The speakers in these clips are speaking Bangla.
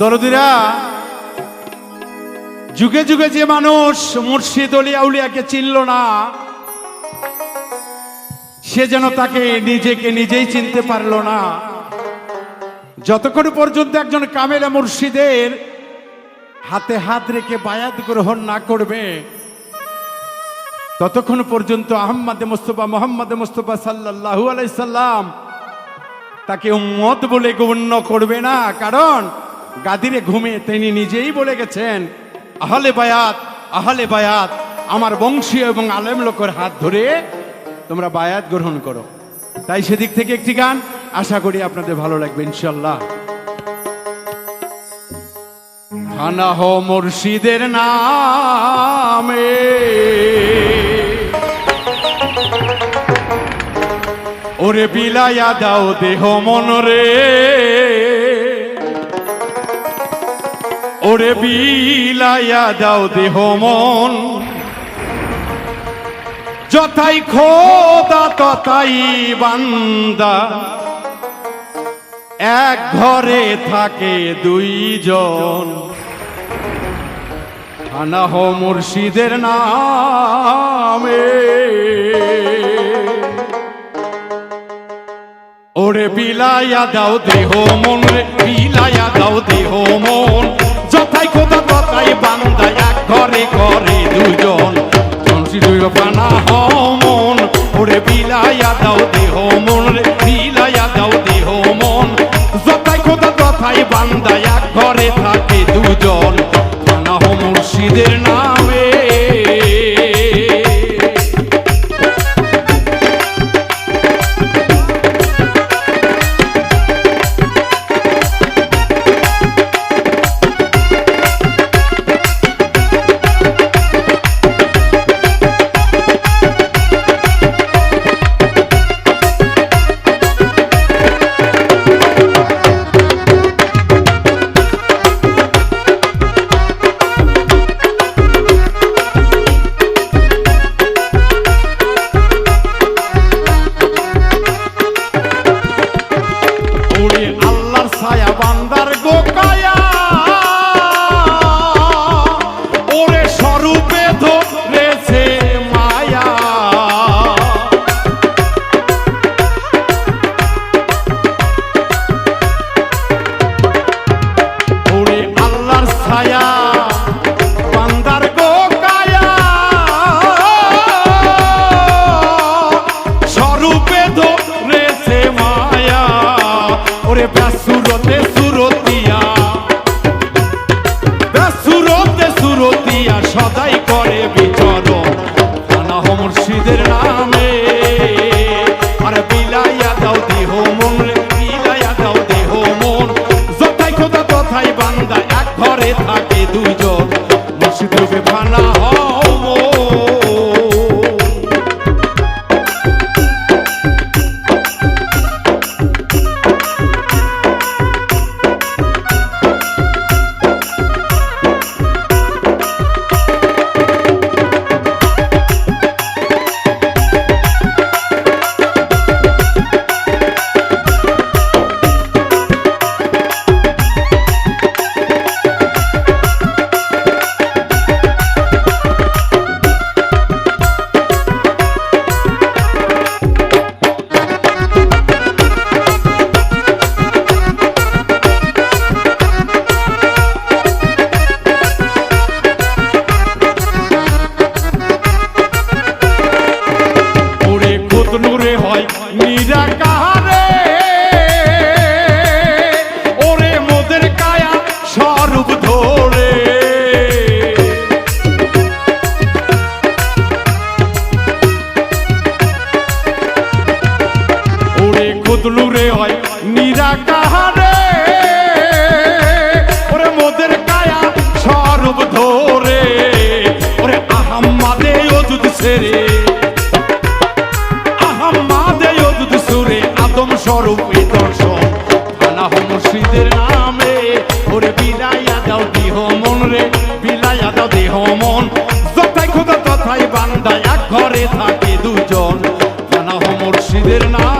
দরদিরা, যুগে যুগে যে মানুষ মুর্শিদ আউলিয়াকে চিনল না, সে যেন তাকে নিজেকে নিজেই চিনতে পারল না। যতক্ষণ পর্যন্ত একজন কামেলা মুর্শিদের হাতে হাত রেখে বায়াত গ্রহণ না করবে, ততক্ষণ পর্যন্ত আহম্মদে মুস্তফা, মোহাম্মদ মুস্তফা সাল্লাহু আলাইসাল্লাম তাকে উম্মত বলে গণ্য করবে না। কারণ গাদিরে ঘুমে তিনি নিজেই বলে গেছেন, আহলে বায়াত আহলে বায়াত, আমার বংশীয় এবং আলেম লোকের হাত ধরে তোমরা বায়াত গ্রহণ করো। তাই সেদিক থেকে একটি গান, আশা করি আপনাদের ভালো লাগবে ইনশাল্লাহ থানা হো মুর্শিদের নামে। ওরে বিলায়া দাও দেহ মন রে। ওরে বিলাইয়া দাও দেহ মন। যথাই খোদা, তথাই বান্দা। এক ঘরে থাকে দুইজন। হো মুর্শিদের নামে। ওরে বিলাইয়া দাও দেহ মন বিলাইয়া দাও দেহ মন। যথাই খোদা তথাই বান্দা মুর্শিদের নামে নিরাকারে ওরে মোদের কায়া স্বরূপ ধরে। ওরে খুদ নূরে হয় এই দর্শন থানা হো মুর্শিদের নামে। ওরে বিলাইয়া দাও দেহ মন রে বিলাইয়া দাও দেহ মন। যথাই খোদা তথাই বান্দা এক ঘরে থাকে দুজন। থানা হো নামে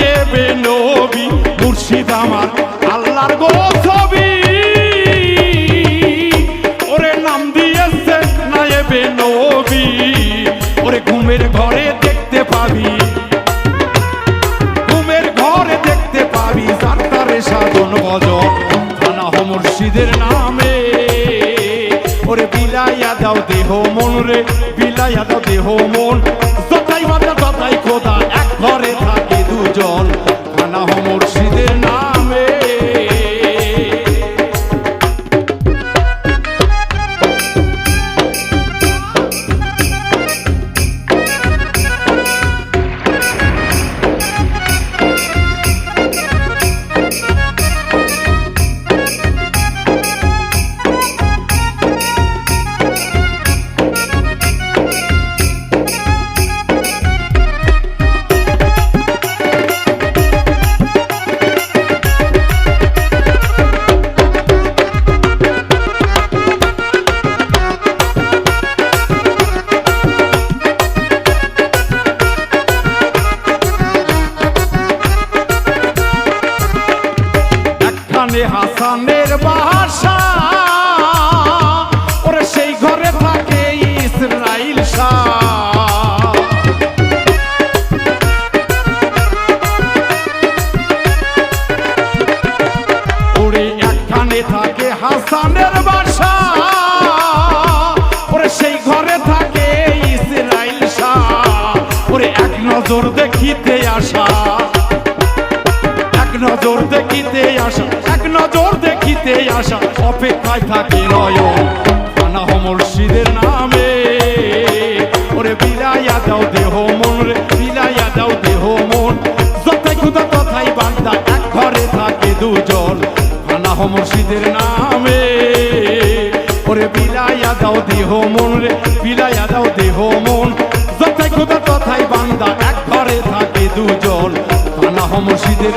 দেবে নবী, মুর্শিদ আমার, আল্লাহর গো ছবি। ওরে নাম দিয়েছে নায়েবে নবী, ওরে ঘুমের ঘরে দেখতে পাবি। ঘুমের ঘরে দেখতে পাবি সাধন ভজন মুর্শিদের নামে। ওরে বিলাইয়া দাও দেহ মন রে, বিলাইয়া দাও দেহ মন। একখানে হাসানের বাসা। ওরে সেই ঘরে থাকে ইসরাইল শাহ। ওরে একখানে থাকে হাসানের বাসা। ওরে সেই ঘরে থাকে ইসরাইল শাহ। ওরে এক নজর দেখিতে আসা। নজর দেখিতে আসা, এক নজর দেখিতে আসা, অপেক্ষায় থাকে নয়ন। খানা মুর্শিদের নামে। ওরে বিলাইয়া দাও দেহ মন রে, বিলাইয়া দাও দেহ মন। যথাই খুদা তথাই বান্দা এক ঘরে থাকে দুজন। খানা মুর্শিদের নামে। ওরে বিলাইয়া দাও দেহ মন রে, বিলাইয়া দাও দেহ মন। যথাই খুদা তথাই বান্দা এক ঘরে থাকে দুজন। খানা মুর্শিদের